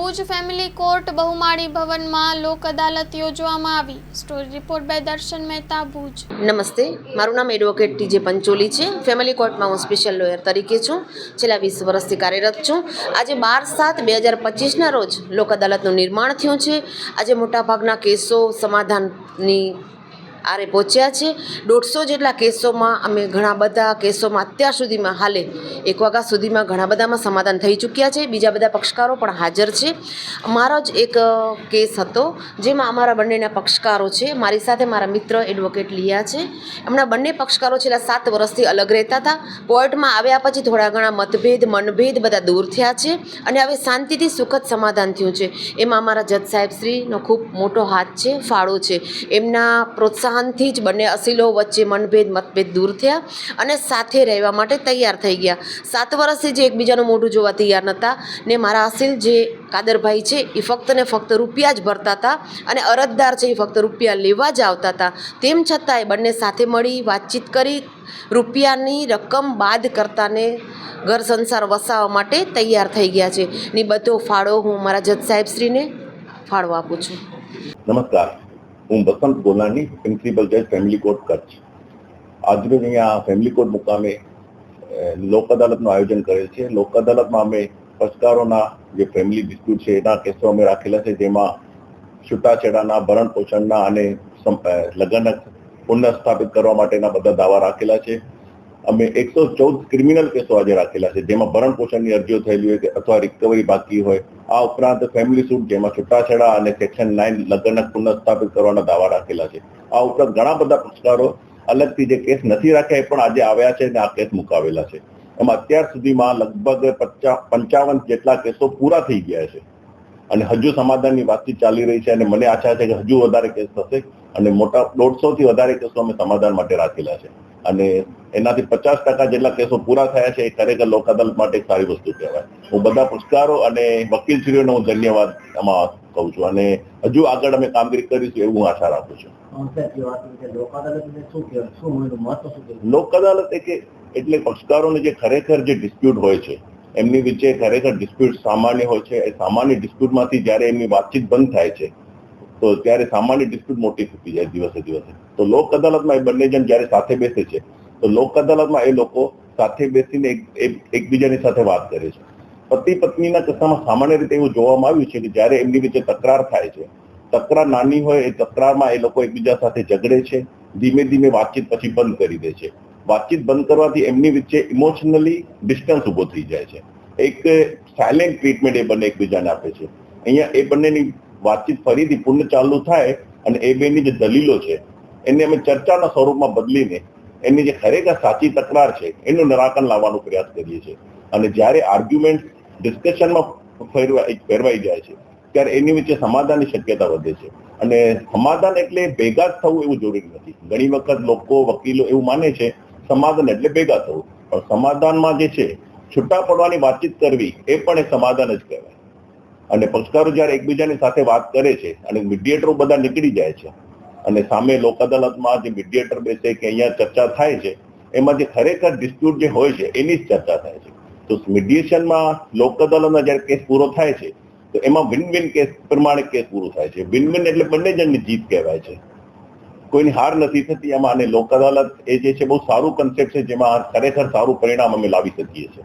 Bhuj family court બહુમાળી ભવનમાં લોક અદાલત યોજવામાં આવી. સ્ટોરી રિપોર્ટ બાય દર્શન મહેતા ભુજ. નમસ્તે, મારું નામ એડવોકેટ ટીજે પંચોલી છે. ફેમિલી કોર્ટમાં હું સ્પેશિયલ લોયર તરીકે છું. છેલ્લા વીસ વર્ષથી કાર્યરત છું. આજે બાર સાત બે હજાર પચીસના રોજ લોક અદાલતનું નિર્માણ થયું છે. આજે મોટાભાગના કેસો સમાધાનની આરે પહોંચ્યા છે. દોઢસો જેટલા કેસોમાં અમે ઘણા બધા કેસોમાં અત્યાર સુધીમાં હાલે. એક વાગ્યા સુધીમાં ઘણા બધામાં સમાધાન થઈ ચૂક્યા છે. બીજા બધા પક્ષકારો પણ હાજર છે. મારો જ એક કેસ હતો, જેમાં અમારા બંનેના પક્ષકારો છે. મારી સાથે મારા મિત્ર એડવોકેટ લિયા છે. એમના બંને પક્ષકારો છેલ્લા સાત વર્ષથી અલગ રહેતા હતા. કોર્ટમાં આવ્યા પછી થોડા ઘણા મતભેદ, મનભેદ બધા દૂર થયા છે અને હવે શાંતિથી સુખદ સમાધાન થયું છે. એમાં અમારા જજ સાહેબશ્રીનો ખૂબ મોટો હાથ છે, ફાળો છે. એમના પ્રોત્સાહનથી જ બંને અસીલો વચ્ચે મનભેદ, મતભેદ દૂર થયા અને સાથે રહેવા માટે તૈયાર થઈ ગયા. સાત વર્ષથી જે એકબીજાનું મોઢું જોવા તૈયાર નહોતા ને મારા અસીલ જે કાદરભાઈ છે, એ ફક્ત ને ફક્ત રૂપિયા જ ભરતા હતા અને અરજદાર છે, એ ફક્ત રૂપિયા લેવા જ આવતા હતા. તેમ છતાંય બંને સાથે મળી વાતચીત કરી, રૂપિયાની રકમ બાદ કરતાને ઘર સંસાર વસાવવા માટે તૈયાર થઈ ગયા છે. ને બધો ફાળો હું મારા જજ સાહેબશ્રીને ફાળો આપું છું. નમસ્કાર. હું બસંત ગોલાની પ્રિન્સિપલ જજ ફેમિલી કોર્ટ કચ્છ આજરોજ અહીંયા ફેમિલી કોર્ટ મુકામે લોક અદાલતનું આયોજન કરેલ છે. લોક અદાલતમાં અમે પક્ષકારોના જે ફેમિલી ડિસ્પ્યુટ છે, એના કેસો અમે રાખેલા છે, જેમાં છૂટાછેડાના ભરણ પોષણના અને લગ્ન પુનઃસ્થાપિત કરવા માટેના બધા દાવા રાખેલા છે. અમે એકસો ચૌદ ક્રિમિનલ કેસો આજે રાખેલા છે, જેમાં ભરણ પોષણની અરજીઓ થયેલી હોય અથવા રિકવરી બાકી હોય, આ ઉપરાંત ફેમિલી સૂટ જેમાં છૂટાછેડા અને સેક્શન નાઇન લગ્ન પુનઃસ્થાપિત કરવાના દાવા રાખેલા છે. આ ઉપરાંત ઘણા બધા પક્ષકારો અલગથી જે કેસ નથી રાખ્યા એ પણ આજે આવ્યા છે અને આ કેસ મુકાવેલા છે. એમાં અત્યાર સુધીમાં લગભગ પચા, પંચાવન જેટલા કેસો પૂરા થઈ ગયા છે. અને હજુ સમાધાનની વાતચીત ચાલી રહી છે અને મને આશા છે કે હજુ વધારે કેસ થશે અને મોટા દોઢસો થી વધારે કેસો અમે સમાધાન માટે રાખેલા છે. અને એનાથી પચાસ ટકા જેટલા કેસો પૂરા થયા છે, એ ખરેખર લોક અદાલત માટે સારી વસ્તુ કહેવાય. હું બધા પુરસ્કારો અને વકીલશ્રીઓનો હું ધન્યવાદ આમાં કહું છું. અને હજુ આગળ અમે કામગીરી કરીશું એવું હું આશા રાખું છું. લોક અદાલત એક એટલે પક્ષકારોને જે ખરેખર જે ડિસ્પ્યુટ હોય છે, એમની વચ્ચે ખરેખર ડિસ્પ્યુટ સામાન્ય હોય છે. એ સામાન્ય ડિસ્પ્યુટમાંથી જ્યારે એમની વાતચીત બંધ થાય છે તો ત્યારે સામાન્ય ડિસ્પ્યુટ મોટી થતી જાય દિવસે દિવસે. તો લોક અદાલતમાં એ બંને જણ જ્યારે સાથે બેસે છે, તો લોક અદાલતમાં એ લોકો સાથે બેસીને એક- એક- એકબીજાની સાથે વાત કરે છે. પતિ પત્નીના કિસ્સામાં સામાન્ય રીતે એવું જોવામાં આવ્યું છે કે જ્યારે એમની વચ્ચે તકરાર થાય છે, તકરાર નાની હોય એ તકરારમાં એ લોકો એકબીજા સાથે ઝઘડે છે, ધીમે ધીમે વાતચીત પછી બંધ કરી દે છે. વાતચીત બંધ કરવાથી એમની વચ્ચે ઇમોશનલી ડિસ્ટન્સ ઊભો થઈ જાય છે. એક સાયલેન્ટ ટ્રીટમેન્ટ એ બંને એકબીજાને આપે છે. અહીંયા એ બંનેની વાતચીત ફરીથી પુનઃ ચાલુ થાય અને એ બેની જે દલીલો છે, એને અમે ચર્ચાના સ્વરૂપમાં બદલીને એની જે ખરેખર સાચી તકરાર છે, એનું નિરાકરણ લાવવાનો પ્રયાસ કરીએ છીએ. અને જ્યારે આર્ગ્યુમેન્ટ ડિસ્કશનમાં ફેરવાઈ ફેરવાઈ જાય છે, ત્યારે એની વચ્ચે સમાધાનની શક્યતા વધે છે. અને સમાધાન એટલે ભેગા જ થવું એવું જરૂરી નથી. ઘણી વખત લોકો, વકીલો એવું માને છે, સમાધાન એટલે ભેગા થવું. પણ સમાધાનમાં જે છે, છૂટા પડવાની વાતચીત કરવી એ પણ એ સમાધાન જ કહેવાય. અને પક્ષકારો જ્યારે એકબીજાની સાથે વાત કરે છે અને મીડિયેટરો બધા નીકળી જાય છે અને સામે લોક અદાલતમાં જે મીડિયેટર બેસે કે અહીંયા ચર્ચા થાય છે, એમાં જે ખરેખર ડિસ્પ્યુટ જે હોય છે, એની જ ચર્ચા થાય છે. તો મીડિયેશનમાં લોક અદાલતમાં જ્યારે કેસ પૂરો થાય છે, તો એમાં વિન વિન કેસ પ્રમાણે કેસ પૂરો થાય છે. વિન વિન એટલે બંને જણની જીત કહેવાય છે. કોઈની હાર નથી થતી એમાં અને લોક અદાલત એ જે છે બહુ સારું કન્સેપ્ટ છે, જેમાં ખરેખર સારું પરિણામ અમે લાવી શકીએ છીએ.